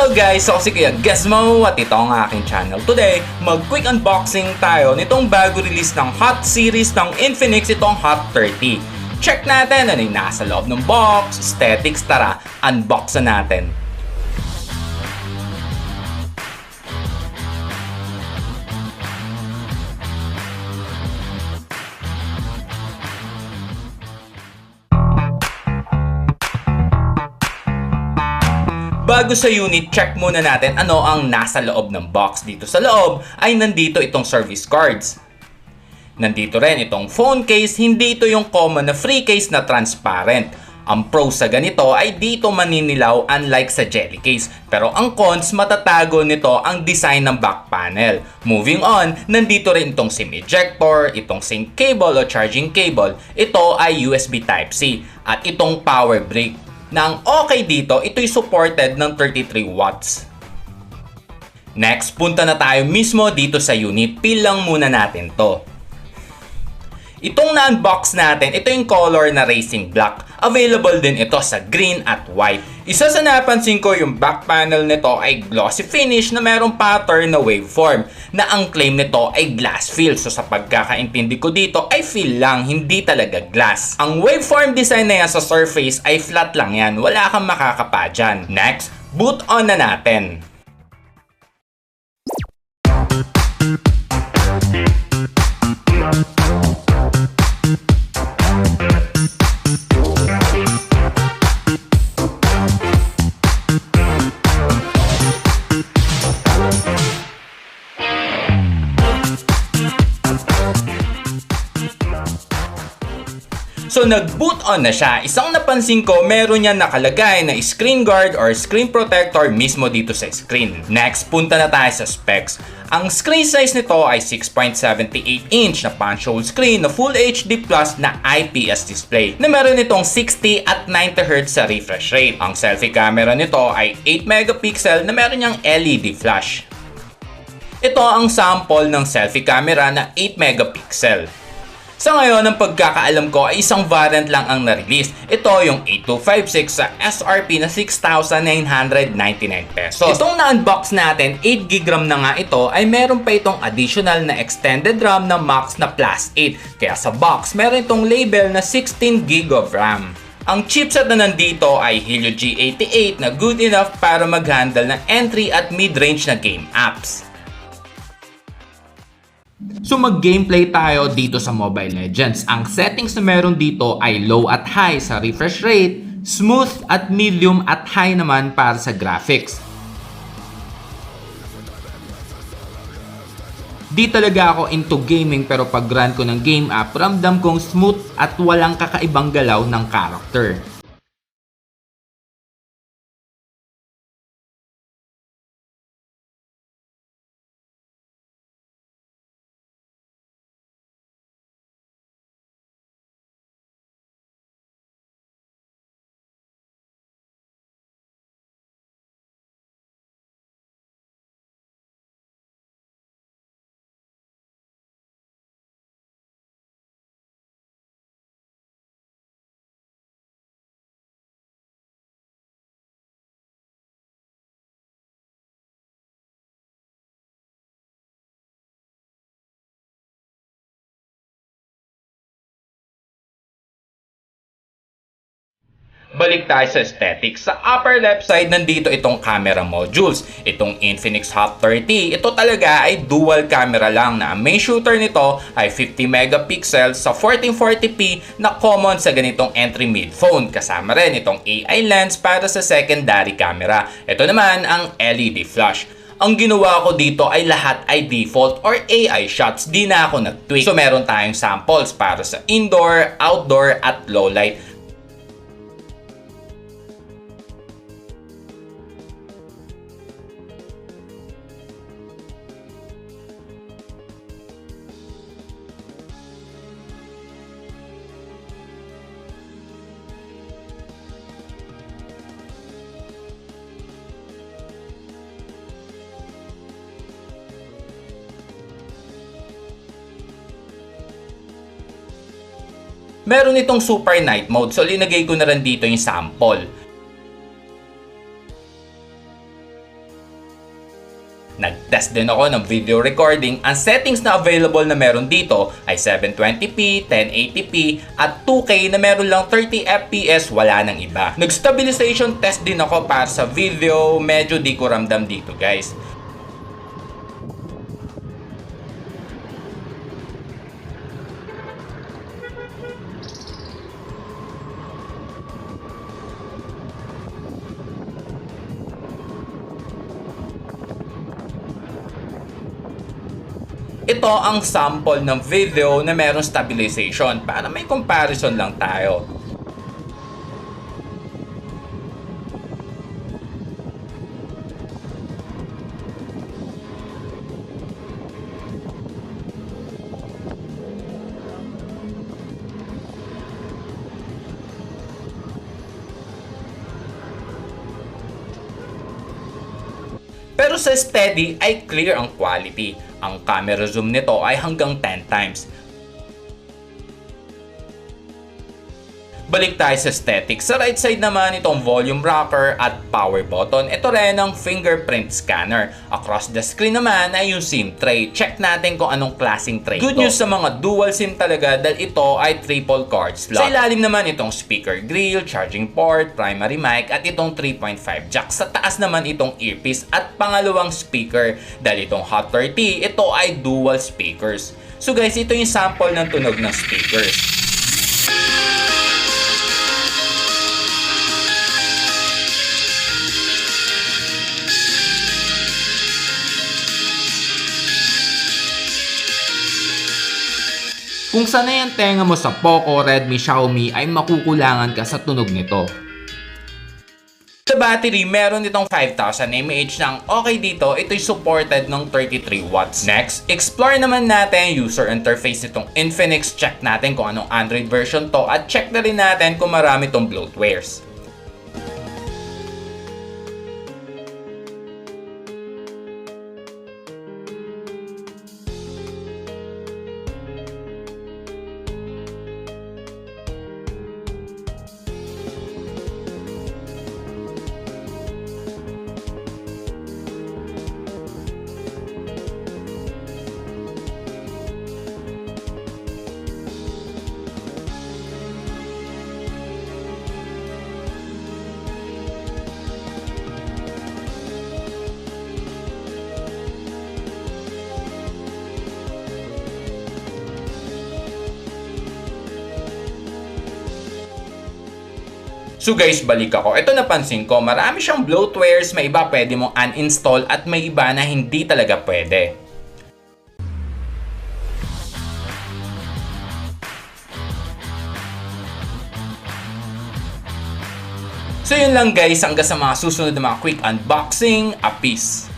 Hello guys! Ako si Kuya Gizmo at ito ang aking channel. Today, mag-quick unboxing tayo nitong bago release ng hot series ng Infinix itong Hot 30. Check natin ano yung nasa loob ng box, aesthetics, tara, unbox na natin. Bago sa unit, check muna natin ano ang nasa loob ng box. Dito sa loob ay nandito itong service cards. Nandito rin itong phone case, hindi ito yung common na free case na transparent. Ang pro sa ganito ay dito maninilaw unlike sa jelly case. Pero ang cons, matatago nito ang design ng back panel. Moving on, nandito rin itong SIM ejector, itong sync cable o charging cable. Ito ay USB Type-C at itong power brick na ang okay dito, ito'y supported ng 33 watts. Next, punta na tayo mismo dito sa unit. Peel lang muna natin to. Itong na-unbox natin, ito yung color na racing black. Available din ito sa green at white. Isa sa napansin ko yung back panel nito ay glossy finish na merong pattern na waveform na ang claim nito ay glass feel. So sa pagkakaintindi ko dito ay feel lang, hindi talaga glass. Ang waveform design na yan sa surface ay flat lang yan. Wala kang makakapa dyan. Next, boot on na natin. So nag-boot on na siya. Isang napansin ko, meron niya nakalagay na screen guard or screen protector mismo dito sa screen. Next, punta na tayo sa specs. Ang screen size nito ay 6.78 inch na punch hole screen na Full HD Plus na IPS display na meron nitong 60 at 90 Hz sa refresh rate. Ang selfie camera nito ay 8 megapixel na meron niyang LED flash. Ito ang sample ng selfie camera na 8 megapixel. Sa ngayon, ang pagkakaalam ko ay isang variant lang ang na-release. Ito yung 8256 sa SRP na 6,999 pesos. Itong na-unbox natin, 8GB RAM na nga ito, ay meron pa itong additional na extended RAM na max na plus 8. Kaya sa box, meron itong label na 16GB of RAM. Ang chipset na nandito ay Helio G88 na good enough para mag-handle ng entry at mid-range na game apps. So mag-gameplay tayo dito sa Mobile Legends. Ang settings na meron dito ay low at high sa refresh rate, smooth at medium at high naman para sa graphics. Di talaga ako into gaming pero pag run ko ng game app, ramdam kong smooth at walang kakaibang galaw ng character. Balik tayo sa aesthetics. Sa upper left side, nandito itong camera modules. Itong Infinix Hot 30. Ito talaga ay dual camera lang na ang main shooter nito ay 50 megapixels sa 1440p na common sa ganitong entry mid phone. Kasama rin itong AI lens para sa secondary camera. Ito naman ang LED flash ang ginawa ko dito ay lahat ay default or AI shots. Di na ako nag-tweak. So meron tayong samples para sa indoor, outdoor at low light. Meron itong super night mode. So, linagay ko na rin dito yung sample. Nag-test din ako ng video recording. Ang settings na available na meron dito ay 720p, 1080p, at 2K na meron lang 30 FPS, wala nang iba. Nag-stabilization test din ako para sa video, medyo di ko ramdam dito guys. Ito ang sample ng video na merong stabilization para may comparison lang tayo. Pero sa steady ay clear ang quality. Ang camera zoom nito ay hanggang 10 times. Balik tayo sa aesthetic. Sa right side naman itong volume rocker at power button. Ito rin ang fingerprint scanner. Across the screen naman ay yung SIM tray. Check natin kung anong klaseng tray Good news sa mga dual SIM talaga dahil ito ay triple card slot. Sa ilalim naman itong speaker grill, charging port, primary mic at itong 3.5 jack. Sa taas naman itong earpiece at pangalawang speaker. Dahil itong Hot 30, ito ay dual speakers. So guys, ito yung sample ng tunog ng speakers. Kung sanay ang tenga mo sa Poco, Redmi, Xiaomi ay makukulangan ka sa tunog nito. Sa battery, meron itong 5000 mAh na okay dito, ito'y supported ng 33 watts. Next, explore naman natin yung user interface nitong Infinix. Check natin kung anong Android version to at check na rin natin kung marami itong bloatwares. So guys, balik ako. Ito napansin ko, marami siyang bloatwares, may iba pwede mong uninstall at may iba na hindi talaga pwede. So yun lang guys, hanggang sa mga susunod na mga quick unboxing, a peace!